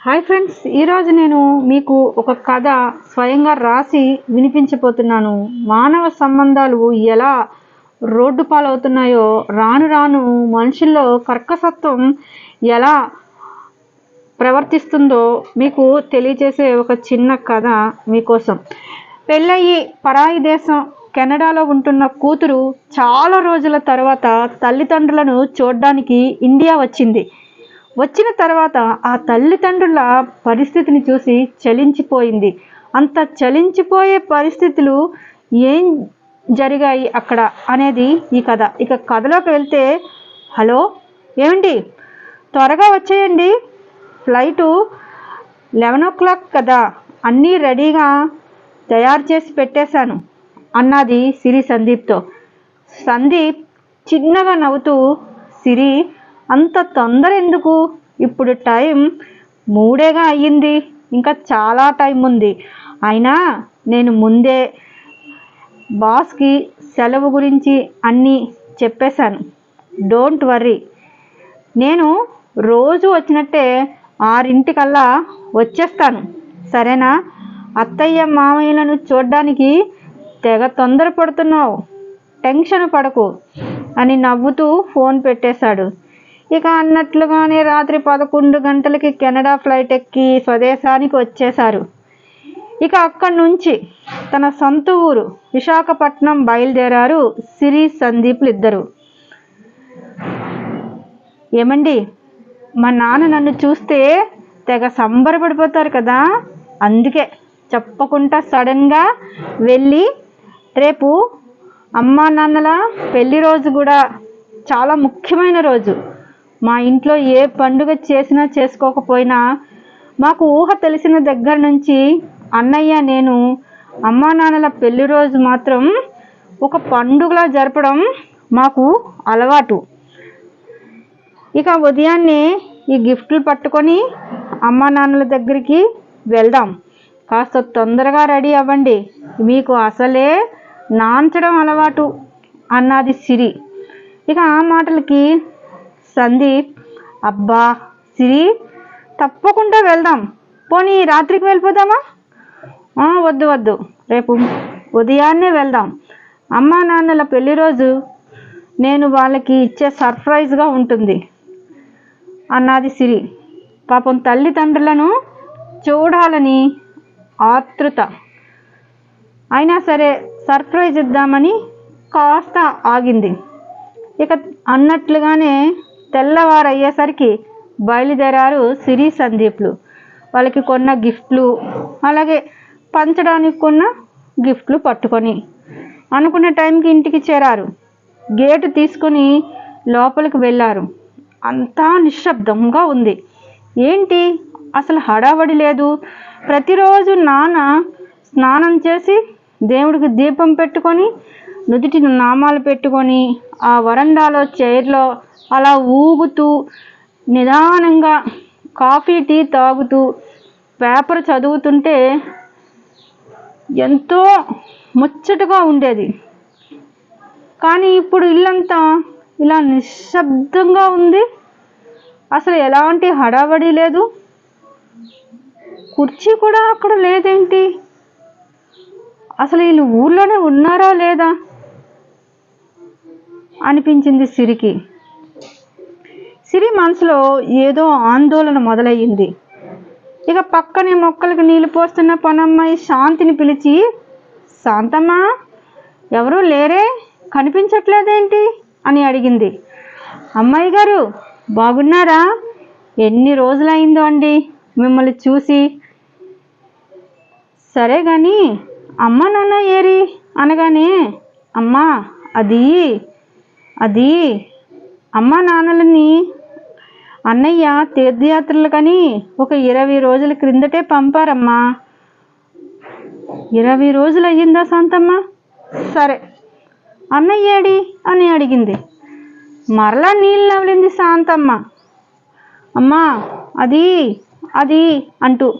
Hi friends ఈరోజు నేను మీకు ఒక కథ స్వయంగా రాసి వినిపించబోతున్నాను. మానవ సంబంధాలు ఎలా రోడ్డు పాలవుతున్నాయో రాను రాను మనుషుల్లో కర్కసత్వం ఎలా ప్రవర్తిస్తుందో మీకు తెలియజేసే ఒక చిన్న కథ మీకోసం. పెళ్ళయి పరాయి దేశం కెనడాలో ఉంటున్న కూతురు చాలా రోజుల తర్వాత తల్లిదండ్రులను చూడడానికి ఇండియా వచ్చింది. వచ్చిన తర్వాత ఆ తల్లిదండ్రుల పరిస్థితిని చూసి చలించిపోయింది. అంత చలించిపోయే పరిస్థితులు ఏం జరిగాయి అక్కడ అనేది ఈ కథ. ఇక కథలోకి వెళ్తే హలో? ఏమండి? త్వరగా వచ్చేయండి. ఫ్లైటు లెవెన్ ఓ క్లాక్ కదా. అన్నీ రెడీగా తయారు చేసి పెట్టేశాను అన్నది సిరి సందీప్తో. సందీప్ చిన్నగా నవ్వుతూ సిరి అంత తొందర ఎందుకు? ఇప్పుడు టైం మూడేగా అయ్యింది. ఇంకా చాలా టైం ఉంది. అయినా నేను ముందే బాస్కి సెలవు గురించి అన్నీ చెప్పేశాను. డోంట్ వర్రీ నేను రోజు వచ్చినట్టే ఆరింటికల్లా వచ్చేస్తాను. సరేనా? అత్తయ్య మామయ్యలను చూడ్డానికి తెగ తొందరపడుతున్నావు. టెన్షన్ పడకు అని నవ్వుతూ ఫోన్ పెట్టేశాడు. ఇక అన్నట్లుగానే రాత్రి పదకొండు గంటలకి కెనడా ఫ్లైట్ ఎక్కి స్వదేశానికి వచ్చేశారు. ఇక అక్కడి నుంచి తన సొంత ఊరు విశాఖపట్నం బయలుదేరారు సిరి సందీప్లు ఇద్దరు. ఏమండి మా నాన్న నన్ను చూస్తే తెగ సంబరపడిపోతారు కదా? అందుకే చెప్పకుండా సడన్గా వెళ్ళి రేపు అమ్మా నాన్నల పెళ్ళి రోజు కూడా చాలా ముఖ్యమైన రోజు. మా ఇంట్లో ఏ పండుగ చేసినా చేసుకోకపోయినా మాకు ఊహ తెలిసిన దగ్గర నుంచి అన్నయ్య నేను అమ్మా నాన్నల పెళ్ళి రోజు మాత్రం ఒక పండుగలా జరపడం మాకు అలవాటు. ఇక ఉదయాన్నే ఈ గిఫ్ట్లు పట్టుకొని అమ్మా నాన్నల దగ్గరికి వెళ్దాం. కాస్త తొందరగా రెడీ అవ్వండి. మీకు అసలే నాంచడం అలవాటు అన్నది సిరి. ఇక ఆ మాటలకి సందీప్ అబ్బా సిరి తప్పకుండా వెళ్దాం. పోనీ రాత్రికి వెళ్ళిపోదామా? వద్దు వద్దు. రేపు ఉదయాన్నే వెళ్దాం. అమ్మా నాన్నల పెళ్ళి రోజు నేను వాళ్ళకి ఇచ్చే సర్ప్రైజ్గా ఉంటుంది. అన్నది సిరి. పాపం తల్లిదండ్రులను చూడాలని ఆతృత అయినా సరే సర్ప్రైజ్ ఇద్దామని కాస్త ఆగింది. ఇక అన్నట్లుగానే తెల్లవారయ్యేసరికి బయలుదేరారు సిరి సందీప్లు. వాళ్ళకి కొన్న గిఫ్ట్లు అలాగే పంచడానికి కొన్న గిఫ్ట్లు పట్టుకొని అనుకున్న టైంకి ఇంటికి చేరారు. గేటు తీసుకొని లోపలికి వెళ్ళారు. అంతా నిశ్శబ్దంగా ఉంది. ఏంటి? అసలు హడావడి లేదు. ప్రతిరోజు నాన్న స్నానం చేసి దేవుడికి దీపం పెట్టుకొని నుదుటి నామాలు పెట్టుకొని ఆ వరండాలో చైర్లో అలా ఊగుతూ నిదానంగా కాఫీ టీ తాగుతూ పేపర్ చదువుతుంటే ఎంతో ముచ్చటగా ఉండేది. కానీ ఇప్పుడు ఇల్లంతా ఇలా నిశ్శబ్దంగా ఉంది. అసలు ఎలాంటి హడావడి లేదు. కుర్చీ కూడా అక్కడ లేదేంటి? అసలు వీళ్ళు ఊర్లోనే ఉన్నారా లేదా? అనిపించింది సిరికి. సిరి మనసులో ఏదో ఆందోళన మొదలయ్యింది. ఇక పక్కనే మొక్కలకు నీళ్ళు పోస్తున్న పనమ్మాయి శాంతిని పిలిచి శాంతమ్మ ఎవరూ లేరే? కనిపించట్లేదేంటి? అని అడిగింది. అమ్మాయి గారు బాగున్నారా? ఎన్ని రోజులైందో అండి మిమ్మల్ని చూసి. సరే కానీ అమ్మ నాన్న ఏరి? అనగానే అమ్మా అది అది అమ్మ నాన్నలని అన్నయ్య తీర్థయాత్రలు కానీ ఒక ఇరవై రోజుల క్రిందటే పంపారమ్మా. ఇరవై రోజులు అయ్యిందా శాంతమ్మ? సరే. అన్నయ్య ఏడి? అని అడిగింది. మరలా నీళ్ళు నవలింది శాంతమ్మ. అమ్మా అది అది అంటూ.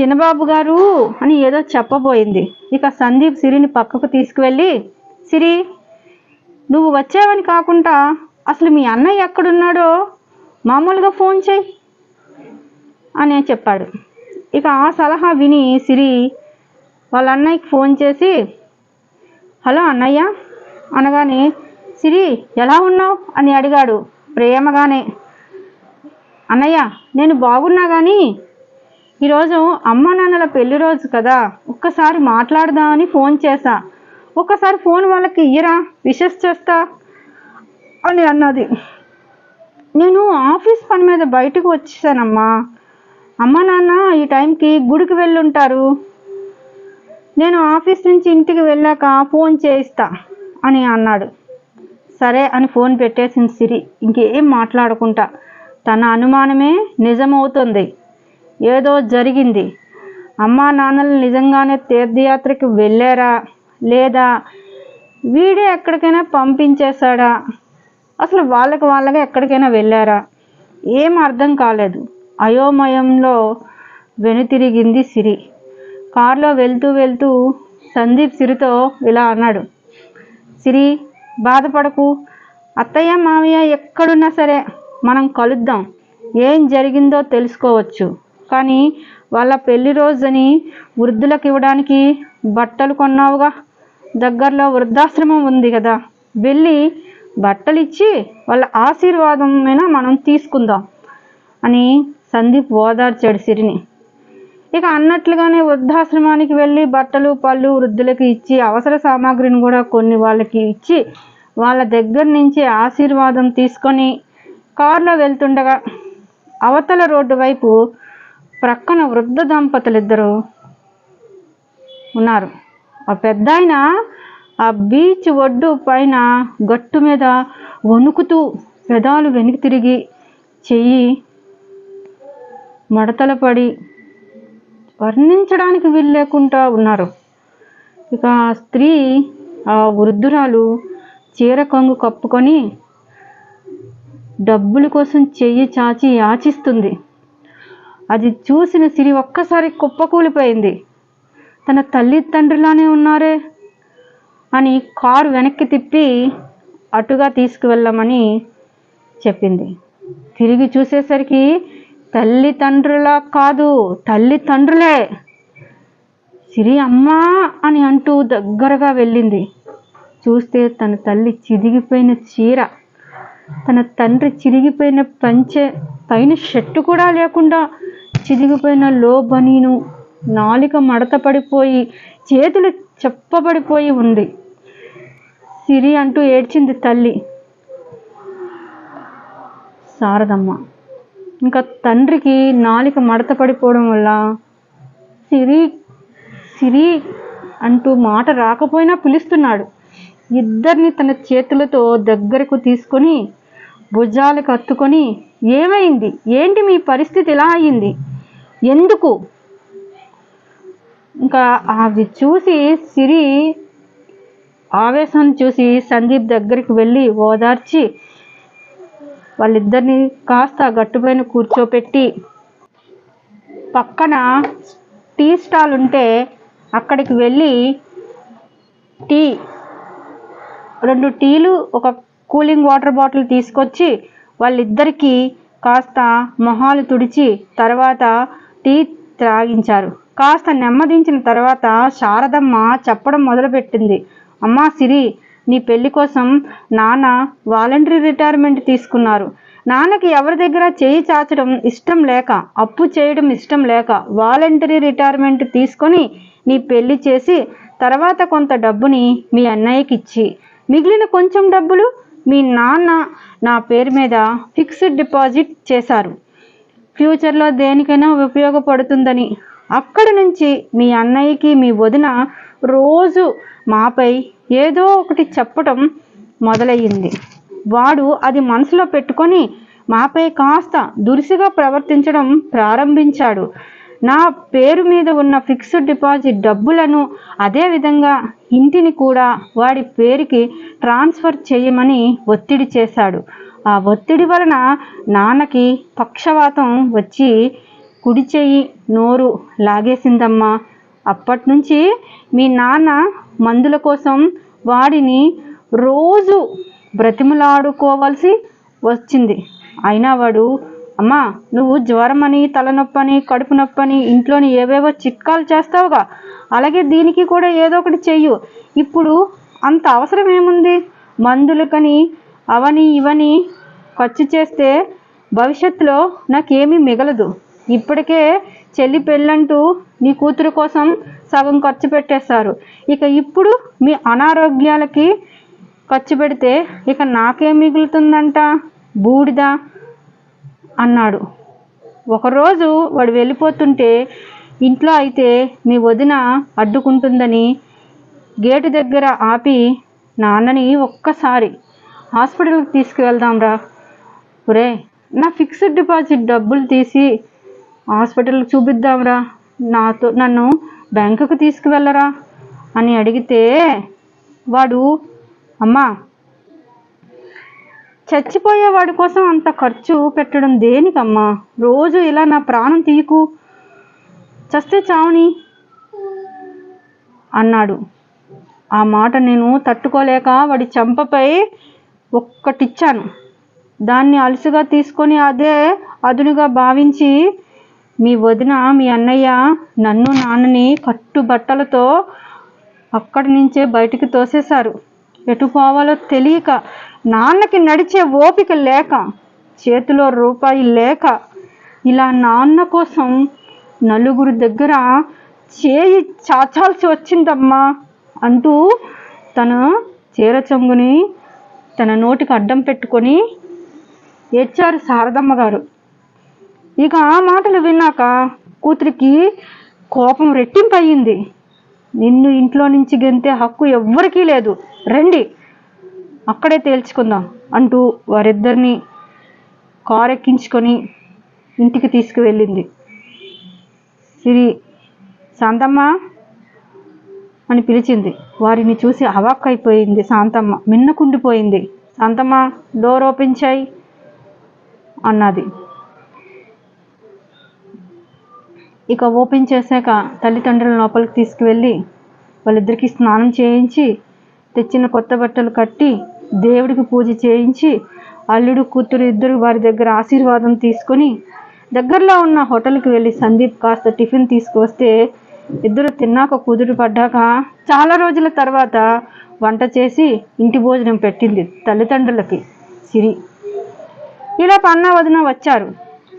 చిన్నబాబు గారు అని ఏదో చెప్పబోయింది. ఇక సందీప్ సిరిని పక్కకు తీసుకువెళ్ళి సిరి నువ్వు వచ్చావని కాకుండా అసలు మీ అన్నయ్య ఎక్కడున్నాడో? మామూలుగా ఫోన్ చేయి. అని చెప్పాడు. ఇక ఆ సలహా విని సిరి వాళ్ళ అన్నయ్యకి ఫోన్ చేసి హలో అన్నయ్య. అనగానే సిరి ఎలా ఉన్నావు? అని అడిగాడు ప్రేమగానే. అన్నయ్య నేను బాగున్నా కానీ ఈరోజు అమ్మ నాన్నల పెళ్ళి రోజు కదా ఒక్కసారి మాట్లాడదామని ఫోన్ చేశా. ఒక్కసారి ఫోన్ వాళ్ళకి ఇయ్యరా? విషెస్ చేస్తా. అని అన్నది. నేను ఆఫీస్ పని మీద బయటకు వచ్చేసానమ్మా. అమ్మ నాన్న ఈ టైంకి గుడికి వెళ్ళుంటారు. నేను ఆఫీస్ నుంచి ఇంటికి వెళ్ళాక ఫోన్ చేయిస్తా అని అన్నాడు. సరే అని ఫోన్ పెట్టేసింది సిరి. ఇంకేం మాట్లాడుకుంటా? తన అనుమానమే నిజమవుతుంది. ఏదో జరిగింది. అమ్మా నాన్నలు నిజంగానే తీర్థయాత్రకి వెళ్ళారా? లేదా? వీడే ఎక్కడికైనా పంపించేశాడా? అసలు వాళ్ళకి వాళ్ళగా ఎక్కడికైనా వెళ్ళారా? ఏం అర్థం కాలేదు. అయోమయంలో వెనుతిరిగింది సిరి. కారులో వెళ్తూ వెళ్తూ సందీప్ సిరితో ఇలా అన్నాడు. సిరి బాధపడకు. అత్తయ్య మామయ్య ఎక్కడున్నా సరే మనం కలుద్దాం. ఏం జరిగిందో తెలుసుకోవచ్చు. కానీ వాళ్ళ పెళ్ళి రోజుని వృద్ధులకు ఇవ్వడానికి బట్టలు కొన్నావుగా. దగ్గరలో వృద్ధాశ్రమం ఉంది కదా. వెళ్ళి బట్టలు ఇచ్చి వాళ్ళ ఆశీర్వాదమైన మనం తీసుకుందాం అని సందీప్ ఓదార్చాడు సిరిని. ఇక అన్నట్లుగానే వృద్ధాశ్రమానికి వెళ్ళి బట్టలు పళ్ళు వృద్ధులకు ఇచ్చి అవసర సామాగ్రిని కూడా కొన్ని వాళ్ళకి ఇచ్చి వాళ్ళ దగ్గర నుంచి ఆశీర్వాదం తీసుకొని కారులో వెళ్తుండగా అవతల రోడ్డు వైపు ప్రక్కన వృద్ధ దంపతులు ఇద్దరు ఉన్నారు. ఆ పెద్ద ఆయన ఆ బీచ్ ఒడ్డు పైన గట్టు మీద వణుకుతూ పెదాలు వెనక్కి తిరిగి చెయ్యి మడతల పడి వర్ణించడానికి వీల్లేకుండా ఉన్నారు. ఇక ఆ స్త్రీ ఆ వృద్ధురాలు చీర కొంగు కప్పుకొని డబ్బుల కోసం చెయ్యి చాచి యాచిస్తుంది. అది చూసిన సిరి ఒక్కసారి కుప్పకూలిపోయింది. తన తల్లి తండ్రిలానే ఉన్నారే. అని కారు వెనక్కి తిప్పి అటుగా తీసుకువెళ్ళమని చెప్పింది. తిరిగి చూసేసరికి తల్లిదండ్రులా కాదు తల్లిదండ్రులే. సిరి అమ్మా అని అంటూ దగ్గరగా వెళ్ళింది. చూస్తే తన తల్లి చిరిగిపోయిన చీర తన తండ్రి చిరిగిపోయిన పంచె పైన షర్టు కూడా లేకుండా చిరిగిపోయిన లో బనీను నాలిక మడత పడిపోయి చేతులు చెప్పబడిపోయి ఉంది. సిరి అంటూ ఏడ్చింది తల్లి. శారదమ్మ ఇంకా తండ్రికి నాలిక మడత పడిపోవడం వల్ల సిరి సిరి అంటూ మాట రాకపోయినా పిలుస్తున్నాడు. ఇద్దరిని తన చేతులతో దగ్గరకు తీసుకొని భుజాలకు అత్తుకొని ఏమైంది? ఏంటి మీ పరిస్థితి? ఇలా అయింది ఎందుకు? ఇంకా అవి చూసి సిరి ఆవేశాన్ని చూసి సందీప్ దగ్గరికి వెళ్ళి ఓదార్చి వాళ్ళిద్దరిని కాస్త గట్టుపైన కూర్చోపెట్టి పక్కన టీ స్టాల్ ఉంటే అక్కడికి వెళ్ళి టీ రెండు టీలు ఒక కూలింగ్ వాటర్ బాటిల్ తీసుకొచ్చి వాళ్ళిద్దరికీ కాస్త మొహాలు తుడిచి తర్వాత టీ త్రాగించారు. కాస్త నెమ్మదించిన తర్వాత శారదమ్మ చెప్పడం మొదలుపెట్టింది. అమ్మా సిరి నీ పెళ్ళి కోసం నాన్న వాలంటరీ రిటైర్మెంట్ తీసుకున్నారు. నాన్నకి ఎవరి దగ్గర చేయి చాచడం ఇష్టం లేక అప్పు చేయడం ఇష్టం లేక వాలంటరీ రిటైర్మెంట్ తీసుకొని నీ పెళ్ళి చేసి తర్వాత కొంత డబ్బుని మీ అన్నయ్యకి ఇచ్చి మిగిలిన కొంచెం డబ్బులు మీ నాన్న నా పేరు మీద ఫిక్స్డ్ డిపాజిట్ చేశారు. ఫ్యూచర్లో దేనికైనా ఉపయోగపడుతుందని. అక్కడి నుంచి మీ అన్నయ్యకి మీ వదిన రోజు మాపై ఏదో ఒకటి చెప్పటం మొదలయ్యింది. వాడు అది మనసులో పెట్టుకొని మాపై కాస్త దురుసుగా ప్రవర్తించడం ప్రారంభించాడు. నా పేరు మీద ఉన్న ఫిక్స్డ్ డిపాజిట్ డబ్బులను అదేవిధంగా ఇంటిని కూడా వాడి పేరుకి ట్రాన్స్ఫర్ చేయమని ఒత్తిడి చేశాడు. ఆ ఒత్తిడి వలన నాన్నకి పక్షవాతం వచ్చి కుడి చెయ్యి నోరు లాగేసిందమ్మా. అప్పటి నుంచి మీ నాన్న మందుల కోసం వాడిని రోజు బ్రతిమలాడుకోవాల్సి వచ్చింది. అయినా వాడు అమ్మా నువ్వు జ్వరమని తలనొప్పని కడుపు నొప్పి అని ఇంట్లోని ఏవేవో చిట్కాలు చేస్తావుగా. అలాగే దీనికి కూడా ఏదో ఒకటి చెయ్యు. ఇప్పుడు అంత అవసరం ఏముంది? మందులకని అవని ఇవని ఖర్చు చేస్తే భవిష్యత్తులో నాకేమీ మిగలదు. ఇప్పటికే చెల్లి పెళ్ళంటూ నీ కూతురు కోసం సగం ఖర్చు పెట్టేస్తారు ఇక ఇప్పుడు మీ అనారోగ్యాలకి ఖర్చు పెడితే ఇక నాకేం మిగులుతుందంట? బూడిద అన్నాడు. ఒకరోజు వాడు వెళ్ళిపోతుంటే ఇంట్లో అయితే మీ వదిన అడ్డుకుంటుందని గేటు దగ్గర ఆపి నాన్నని ఒక్కసారి హాస్పిటల్కి తీసుకువెళ్దాంరా ఒరే నా ఫిక్స్డ్ డిపాజిట్ డబ్బులు తీసి హాస్పిటల్కి చూపిద్దాంరా. నాతో నన్ను బ్యాంకుకు తీసుకువెళ్ళరా అని అడిగితే వాడు అమ్మా చచ్చిపోయే వాడి కోసం అంత ఖర్చు పెట్టడం దేనికమ్మా? రోజు ఇలా నా ప్రాణం తీయకు. చస్తే చావుని. అన్నాడు. ఆ మాట నేను తట్టుకోలేక వాడి చెంపపై ఒక్కటిచ్చాను. దాన్ని అలుసుగా తీసుకొని అదే అదునుగా భావించి మీ వదిన మీ అన్నయ్య నన్ను నాన్నని కట్టుబట్టలతో అక్కడి నుంచే బయటికి తోసేశారు. ఎటు పోవాలో తెలియక నాన్నకి నడిచే ఓపిక లేక చేతిలో రూపాయి లేక ఇలా నాన్న కోసం నలుగురు దగ్గర చేయి చాచాల్సి వచ్చిందమ్మా అంటూ తన చీర చెంగుని తన నోటికి అడ్డం పెట్టుకొని ఏడ్చారు శారదమ్మ గారు. ఇక ఆ మాటలు విన్నాక కూతురికి కోపం రెట్టింపు అయ్యింది నిన్ను ఇంట్లో నుంచి గెంతే హక్కు ఎవ్వరికీ లేదు. రండి అక్కడే తేల్చుకుందాం అంటూ వారిద్దరిని కారు ఎక్కించుకొని ఇంటికి తీసుకువెళ్ళింది. సిరి శాంతమ్మ అని పిలిచింది. వారిని చూసి అవాక్కైపోయింది శాంతమ్మ. మిన్నకుండిపోయింది. శాంతమ్మ డోర్ ఓపెన్ చేయి అన్నది. ఇక ఓపెన్ చేశాక తల్లిదండ్రుల లోపలికి తీసుకువెళ్ళి వాళ్ళిద్దరికీ స్నానం చేయించి తెచ్చిన కొత్త బట్టలు కట్టి దేవుడికి పూజ చేయించి అల్లుడు కూతురు ఇద్దరు వారి దగ్గర ఆశీర్వాదం తీసుకొని దగ్గరలో ఉన్న హోటల్కి వెళ్ళి సందీప్ కాస్త టిఫిన్ తీసుకువస్తే ఇద్దరు తిన్నాక కుదురు పడ్డాక చాలా రోజుల తర్వాత వంట చేసి ఇంటి భోజనం పెట్టింది తల్లిదండ్రులకి సిరి. ఇలా పన్నా వదిన వచ్చారు.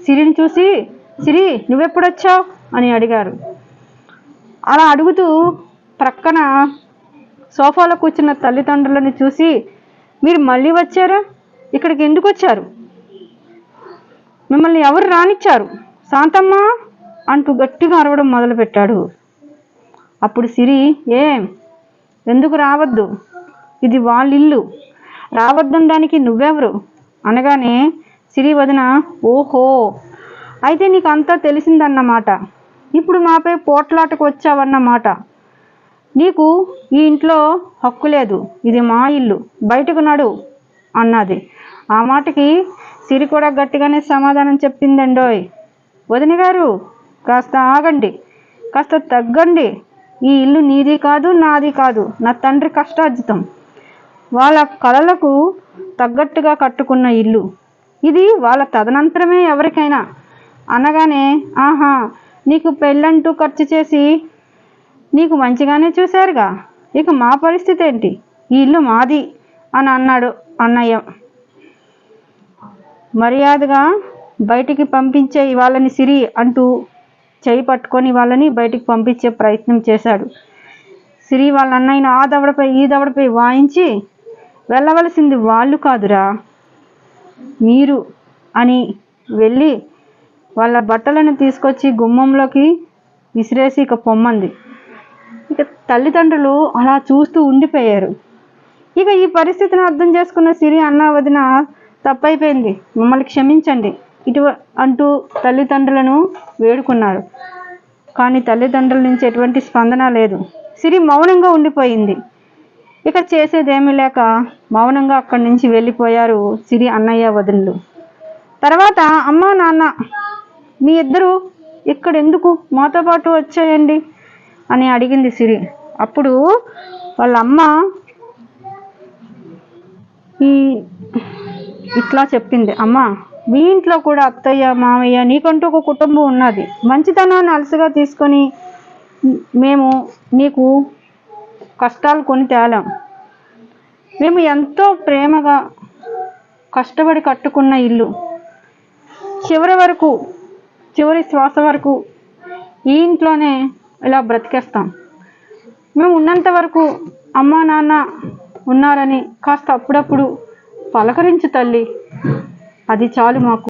సిరిని చూసి సిరి నువ్వెప్పుడొచ్చావు? అని అడిగారు. అలా అడుగుతూ ప్రక్కన సోఫాలో కూర్చున్న తల్లిదండ్రులను చూసి మీరు మళ్ళీ వచ్చారా? ఇక్కడికి ఎందుకు వచ్చారు? మిమ్మల్ని ఎవరు రానిచ్చారు? శాంతమ్మ? అంటూ గట్టిగా అరవడం మొదలుపెట్టాడు. అప్పుడు సిరి ఏం ఎందుకు రావద్దు? ఇది వాళ్ళ ఇల్లు రావద్దనడానికి నువ్వెవరు? అనగానే సిరి వదిన ఓహో అయితే నీకు అంతా తెలిసిందన్నమాట. ఇప్పుడు మాపై పోట్లాటకు వచ్చావన్నమాట. నీకు ఈ ఇంట్లో హక్కు లేదు. ఇది మా ఇల్లు. బయటకు నడు అన్నది. ఆ మాటకి సిరి కూడా గట్టిగానే సమాధానం చెప్పిందండోయ్. వదిన గారు కాస్త ఆగండి. కాస్త తగ్గండి. ఈ ఇల్లు నీది కాదు నాది కాదు. నా తండ్రి కష్టార్జితం. వాళ్ళ కళలకు తగ్గట్టుగా కట్టుకున్న ఇల్లు. ఇది వాళ్ళ తదనంతరమే ఎవరికైనా. అనగానే ఆహా నీకు పెళ్ళంటూ ఖర్చు చేసి నీకు మంచిగానే చూశారుగా. ఇక మా పరిస్థితి ఏంటి? ఈ ఇల్లు మాది అని అన్నాడు అన్నయ్య. మర్యాదగా బయటికి పంపించే వాళ్ళని సిరి అంటూ చేయి పట్టుకొని వాళ్ళని బయటికి పంపించే ప్రయత్నం చేశాడు. సిరి వాళ్ళ అన్నయ్యను ఆ దవడపై ఈ దవడపై వాయించి వెళ్ళవలసింది వాళ్ళు కాదురా. మీరు అని వెళ్ళి వాళ్ళ బట్టలను తీసుకొచ్చి గుమ్మంలోకి విసిరేసి ఇక పొమ్మంది. ఇక తల్లిదండ్రులు అలా చూస్తూ ఉండిపోయారు. ఇక ఈ పరిస్థితిని అర్థం చేసుకున్న సిరి అన్న వదిన తప్పైపోయింది. మమ్మల్ని క్షమించండి ఇటు అంటూ తల్లిదండ్రులను వేడుకున్నారు. కానీ తల్లిదండ్రుల నుంచి ఎటువంటి స్పందన లేదు. సిరి మౌనంగా ఉండిపోయింది. ఇక చేసేదేమీ లేక మౌనంగా అక్కడి నుంచి వెళ్ళిపోయారు సిరి అన్నయ్య వదినలు. తర్వాత అమ్మ నాన్న మీ ఇద్దరు ఇక్కడ ఎందుకు మాతో పాటు వచ్చేయండి? అని అడిగింది సిరి. అప్పుడు వాళ్ళ అమ్మ ఈ ఇట్లా చెప్పింది. అమ్మ మీ ఇంట్లో కూడా అత్తయ్య మామయ్య నీకంటూ ఒక కుటుంబం ఉన్నది. మంచితనాన్ని అలసిగా తీసుకొని మేము నీకు కష్టాలు కొని తేలాం. మేము ఎంతో ప్రేమగా కష్టపడి కట్టుకున్న ఇల్లు. చివరి వరకు చివరి శ్వాస వరకు ఈ ఇంట్లోనే ఇలా బ్రతికేస్తాం. మేము ఉన్నంత వరకు అమ్మా నాన్న ఉన్నారని కాస్త అప్పుడప్పుడు పలకరించు తల్లి అది చాలు మాకు.